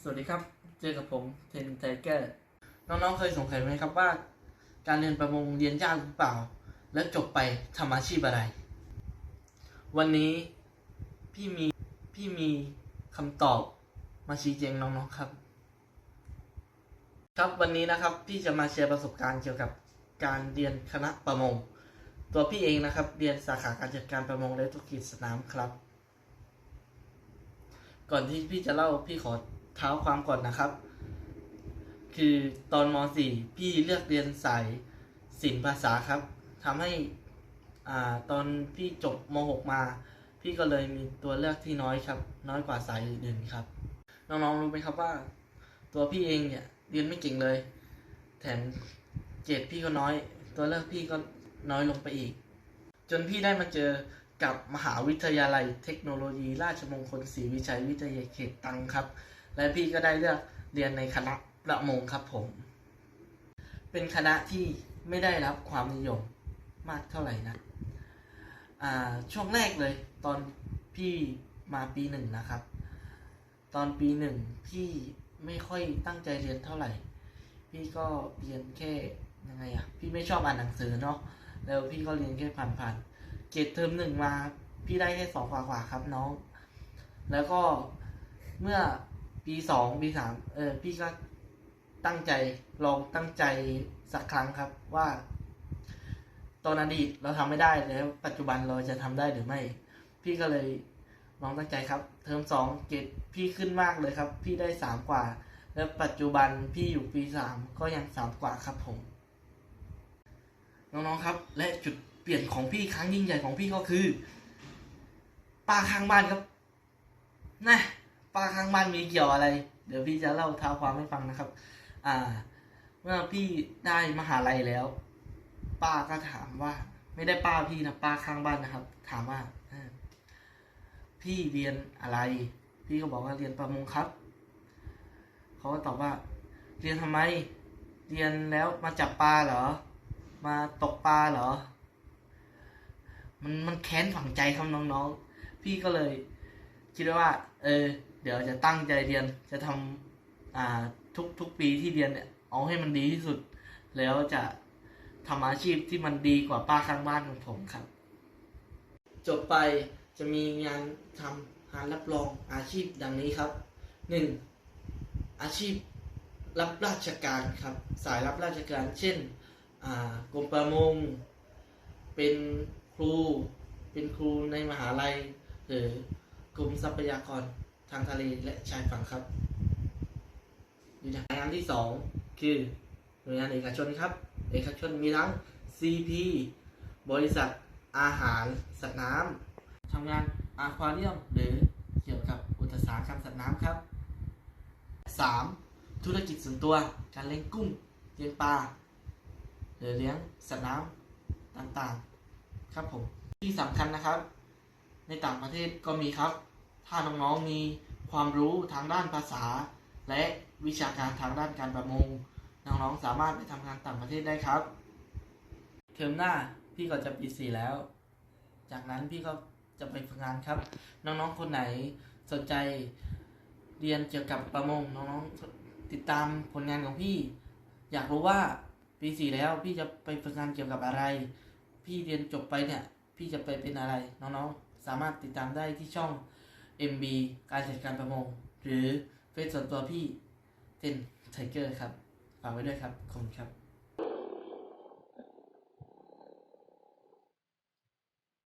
สวัสดีครับ เจอกับผมเทนไทเกอร์ น้องๆเคยสงสัยไหมครับว่า การเรียนประมงเรียนยากหรือเปล่า และจบไปทำอาชีพอะไร วันนี้พี่มีพี่มีคำตอบมาชี้แจงน้องๆครับ ครับวันนี้นะครับพี่จะมาแชร์ประสบการณ์เกี่ยวกับการเรียนคณะประมง ตัวพี่เองนะครับ เรียนสาขาการจัดการประมงและธุรกิจสนามครับ ก่อนที่พี่จะเล่าพี่ขอ เท้าความก่อนนะครับ คือตอนม .4 พี่เลือกเรียนสายศิลปภาษาครับทำให้อ่าตอนพี่จบม .6 มา พี่ก็เลยมีตัวเลือกที่น้อยครับ น้อยกว่าสายอื่นๆครับ น้องๆรู้ไหมครับว่า ตัวพี่เองเนี่ยเรียนไม่เก่งเลย แถมเกรดพี่ก็น้อย ตัวเลือกพี่ก็น้อยลงไปอีก จนพี่ได้มาเจอกับมหาวิทยาลัยเทคโนโลยี ราชมงคลศรีวิชัยวิทยาเขตตังครับ และพี่ก็ได้เลือกเรียนในคณะประมงครับผม เป็นคณะที่ไม่ได้รับความนิยมมากเท่าไหร่นะอ่าช่วงแรกเลย ตอนพี่มาปีหนึ่งนะครับ ตอนปีหนึ่งพี่ไม่ค่อยตั้งใจเรียนเท่าไหร่ พี่ก็เรียนแค่ยังไงอะพี่ไม่ชอบอ่านหนังสือเนาะแล้วพี่ก็เรียนแค่ผ่านๆเกรดเทอมหนึ่งมา พี่ได้แค่สองกว่าๆครับน้อง แล้วก็เมื่อ ปีสองปีสามเออพี่ก็ตั้งใจลองตั้งใจสักครั้งครับว่า ตอนอดีตเราทำไม่ได้แล้ว ปัจจุบันเราจะทำได้หรือไม่ พี่ก็เลยลองตั้งใจครับ เทอมสองเกรดพี่ขึ้นมากเลยครับ พี่ได้สามกว่า แล้วปัจจุบันพี่อยู่ปีสามก็ยังสามกว่าครับผม น้องๆครับ และจุดเปลี่ยนของพี่ครั้งยิ่งใหญ่ของพี่ก็คือป้าข้างบ้านครับนะ ป้าข้างบ้านมีเกี่ยวอะไร เดี๋ยวพี่จะเล่าท้าความให้ฟังนะครับ อ่า เมื่อพี่ได้มหาลัยแล้ว ป้าก็ถามว่า ไม่ได้ป้าพี่นะป้าข้างบ้านนะครับ ถามว่าพี่เรียนอะไร พี่ก็บอกว่าเรียนประมงครับเขาก็ตอบว่า เรียนทำไม เรียนแล้วมาจับปลาเหรอ มาตกปลาเหรอ มันมันแค้นฝังใจครับน้องๆ พี่ก็เลย คิดว่า เออ เดี๋ยวจะตั้งใจเรียนจะทำอ่าทุกทุกปีที่เรียนเนี่ยเอาให้มันดีที่สุด แล้วจะทำอาชีพที่มันดีกว่าป้าข้างบ้านของผมครับ จบไปจะมีงานทำงานรับรองอาชีพดังนี้ครับหนึ่งอาชีพรับราชการครับ สายรับราชการ เช่นอ่ากรมประมง เป็นครู เป็นครูในมหาลัย หรือกรมทรัพยากร ทางทะเลและชายฝั่งครับอยู่ในงานที่สองคือหน่วยงานเอกชนครับ เอกชนมีทั้ง CP บริษัทอาหารสัตว์น้ำทำงานอาควาเรียมหรือเกี่ยวกับอุตสาหกรรมสัตว์น้ำครับ 3. ธุรกิจส่วนตัว การเลี้ยงกุ้งเลี้ยงปลาหรือเลี้ยงสัตว์น้ำต่างๆ ครับผม ที่สำคัญนะครับ ในต่างประเทศก็มีครับ ถ้าน้องๆมีความรู้ทางด้านภาษา และวิชาการทางด้านการประมงน้องๆสามารถไปทำงานต่างประเทศได้ครับ เทอมหน้าพี่ก็จะปีสี่แล้ว จากนั้นพี่ก็จะไปฝึกงานครับ น้องๆคนไหนสนใจเรียนเกี่ยวกับประมงน้องๆติดตามผลงานของพี่ อยากรู้ว่าปีสี่แล้วพี่จะไปฝึกงานเกี่ยวกับอะไร พี่เรียนจบไปเนี่ย พี่จะไปเป็นอะไร น้องๆสามารถติดตามได้ที่ช่อง MB การจัดการประมง หรือเฟซส่วนตัวพี่เทนไทเกอร์ครับ ฝากไว้ด้วยครับ ขอบคุณครับ